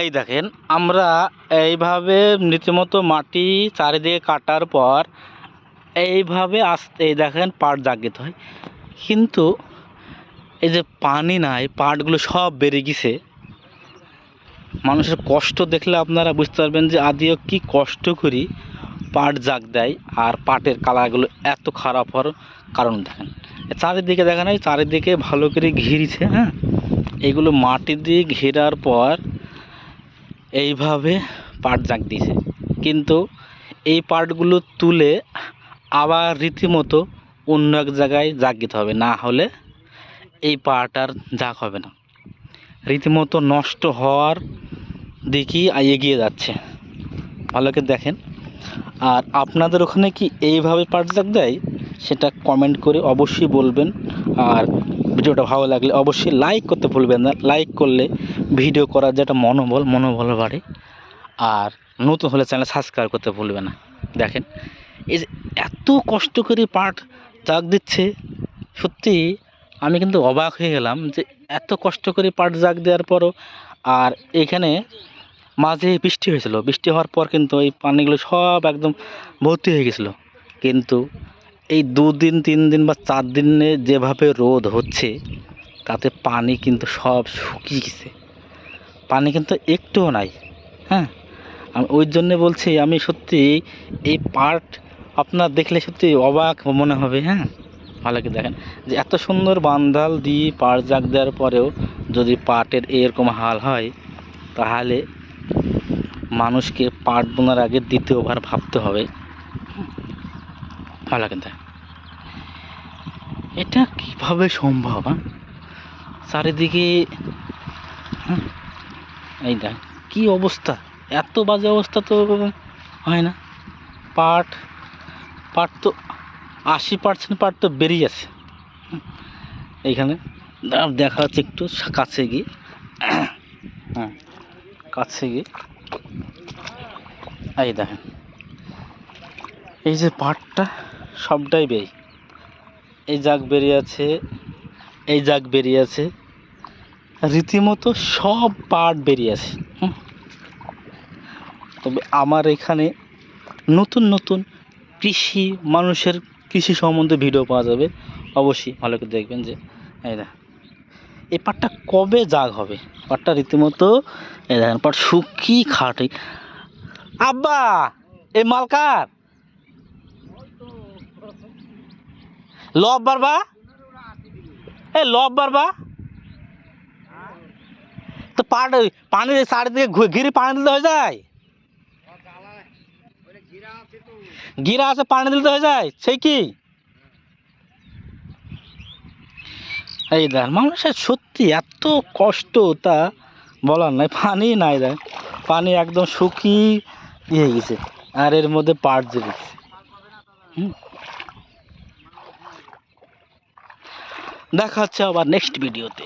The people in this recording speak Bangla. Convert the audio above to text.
এই দেখেন, আমরা এইভাবে রীতিমতো মাটি চারিদিকে কাটার পর এইভাবে আসতে এই দেখেন পাট জাগিতে হয়। কিন্তু এই যে পানি নাই, পাটগুলো সব বেড়ে গেছে। মানুষের কষ্ট দেখলে আপনারা বুঝতে পারবেন যে আদিও কি কষ্ট করি পাট জাগ দেয় আর পাটের কালারগুলো এত খারাপ হওয়ার কারণ দেখেন। চারিদিকে দেখেন, এই চারিদিকে ভালো করে ঘিরেছে হ্যাঁ? এগুলো মাটি দিয়ে ঘেরার পর এইভাবে পাট জাগ দিয়েছে কিন্তু এই পাটগুলো তুলে আবার রীতিমতো অন্য এক জায়গায় জাগ দিতে হবে, না হলে এই পাট আর জাগ হবে না। রীতিমতো নষ্ট হওয়ার দিকেই এগিয়ে যাচ্ছে। ভালো করে দেখেন। আর আপনাদের ওখানে কি এইভাবে পাট জাগ দেয়? সেটা কমেন্ট করে অবশ্যই বলবেন। আর ভিডিওটা ভালো লাগলে অবশ্যই লাইক করতে ভুলবেন না। লাইক করলে ভিডিও করার যেটা মনোবল মনোবল বাড়ে। আর নতুন হলে চ্যানেল সাবস্ক্রাইব করতে ভুলবেন না। দেখেন, এই যে এত কষ্ট করে জাগ দিচ্ছে, সত্যি আমি কিন্তু অবাক হয়ে গেলাম যে এত কষ্ট করে পাট জাগ দেওয়ার পরও আর এখানে মাঝে বৃষ্টি হয়েছিল। বৃষ্টি হওয়ার পর কিন্তু এই পানিগুলো সব একদম ভর্তি হয়ে গেছিল। কিন্তু এই দুদিন, তিন দিন বা চার দিনে যেভাবে রোদ হচ্ছে, তাতে পানি কিন্তু সব শুকিয়ে গেছে। পানি কিন্তু একটুও নাই হ্যাঁ? আমি ওই জন্যে বলছি আমি সত্যি এই পার্ট আপনার দেখলে সত্যি অবাক মনে হবে হ্যাঁ? ভালো করে দেখেন। যে এত সুন্দর বান্দাল দিয়ে পাট জাগ দেওয়ার পরেও যদি পাটের এরকম হাল হয় তাহলে মানুষকে পাট বোনার আগে দ্বিতীয়বার ভাবতে হবে। ভালো কিন্তু এটা কীভাবে সম্ভব হ্যাঁ? চারিদিকে হ্যাঁ, এই দেখ, কি অবস্থা? এত বাজে অবস্থা তো হয় না। পাট পাট তো আশি পার্সেন্ট পাট তো বেরিয়ে আছে এইখানে দেখা হচ্ছে একটু কাছে গিয়ে। হ্যাঁ কাছে গিয়ে। এই দেখেন, এই যে পাটটা সবটাই বেরি এই জাগ বেরিয়ে আছে, এই জাগ বেরিয়ে আছে। রীতিমতো সব পাট বেরিয়ে আছে হুম। তবে আমার এখানে নতুন নতুন কৃষি, মানুষের কৃষি সম্বন্ধে ভিডিও পাওয়া যাবে। অবশ্যই ভালো করে দেখবেন যে, এই দেখ এই পাটটা কবে জাগ হবে? পাটটা রীতিমতো, এই দেখেন, পাট শুকিয়ে খাটে। আব্বা, এই মালকার লব বারবা? এ লব বারবা? তো পাট পানি চারিদিকে ঘিরে পানি দিতে হয়ে যায়। গিরা আছে পানি দিতে হয়ে যায়। সেই কি? এই দেখ, মানুষের সত্যি এত কষ্ট, তা বলার নাই, পানি নাই দেখ। পানি একদম শুকিয়ে ইয়ে গেছে, আর এর মধ্যে পাট জেগে গেছে। দেখা হচ্ছে আবার নেক্সট ভিডিওতে